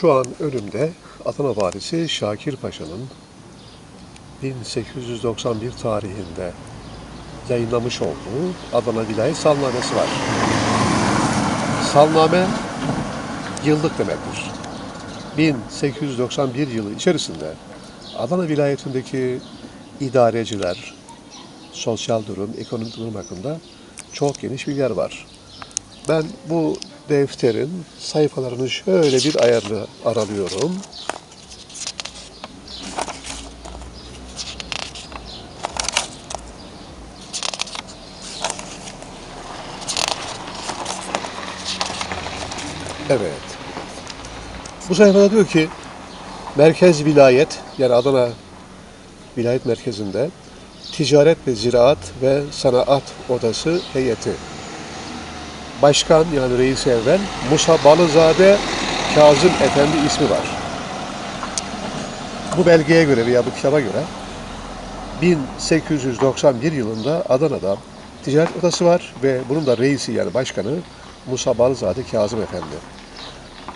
Şu an önümde Adana Valisi Şakir Paşa'nın 1891 tarihinde yayınlamış olduğu Adana Vilayet Salnamesi var. Salname yıllık demektir. 1891 yılı içerisinde Adana vilayetindeki idareciler, sosyal durum, ekonomik durum hakkında çok geniş bilgiler var. Ben bu defterin sayfalarını şöyle bir ayarlı aralıyorum. Evet. Bu sayfada diyor ki Merkez Vilayet yani Adana Vilayet Merkezi'nde Ticaret ve Ziraat ve Sanat Odası heyeti başkan yani reis evvel Musa Balızade Kazım Efendi ismi var. Bu belgeye göre veya bu kitaba göre 1891 yılında Adana'da ticaret odası var ve bunun da reisi yani başkanı Musa Balızade Kazım Efendi.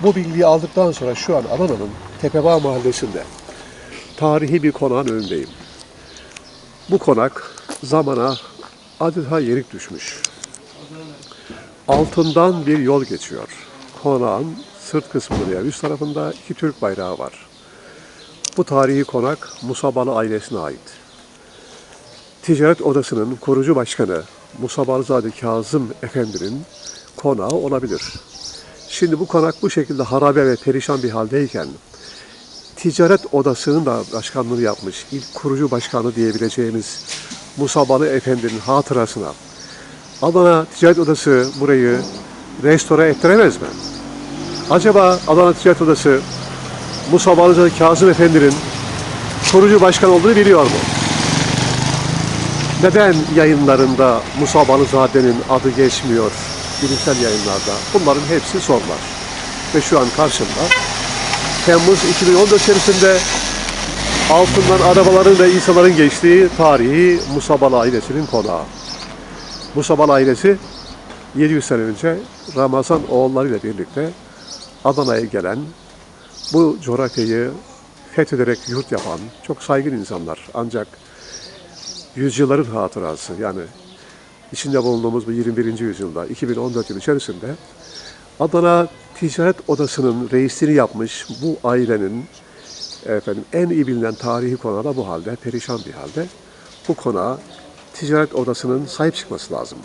Bu bilgiyi aldıktan sonra şu an Adana'nın Tepebağ mahallesinde tarihi bir konağın önündeyim. Bu konak zamana adeta yenik düşmüş altından bir yol geçiyor. Konağın sırt kısmında yani üst tarafında iki Türk bayrağı var. Bu tarihi konak Musabalı ailesine ait. Ticaret Odası'nın kurucu başkanı Musa Balzade Kazım Efendi'nin konağı olabilir. Şimdi bu konak bu şekilde harabe ve perişan bir haldeyken Ticaret Odası'nın da başkanlığı yapmış, ilk kurucu başkanı diyebileceğimiz Musa Balı Efendi'nin hatırasına Adana Ticaret Odası burayı restore ettiremez mi? Acaba Adana Ticaret Odası Musa Balıcı Kazım Efendi'nin kurucu başkan olduğunu biliyor mu? Neden yayınlarında Musa Balızade'nin adı geçmiyor bilimsel yayınlarda? Bunların hepsi sorular. Ve şu an karşımda Temmuz 2014 içerisinde altından arabaların ve insanların geçtiği tarihi Musa Balı ailesinin konağı. Musabal ailesi 700 sene önce Ramazan oğullarıyla birlikte Adana'ya gelen, bu coğrafyayı fethederek yurt yapan çok saygın insanlar. Ancak yüzyılların hatırası yani içinde bulunduğumuz bu 21. yüzyılda 2014 yıl içerisinde Adana Ticaret Odası'nın reisliğini yapmış bu ailenin efendim en iyi bilinen tarihi konağı da bu halde, perişan bir halde. Bu konağa ticaret odasının sahip çıkması lazım.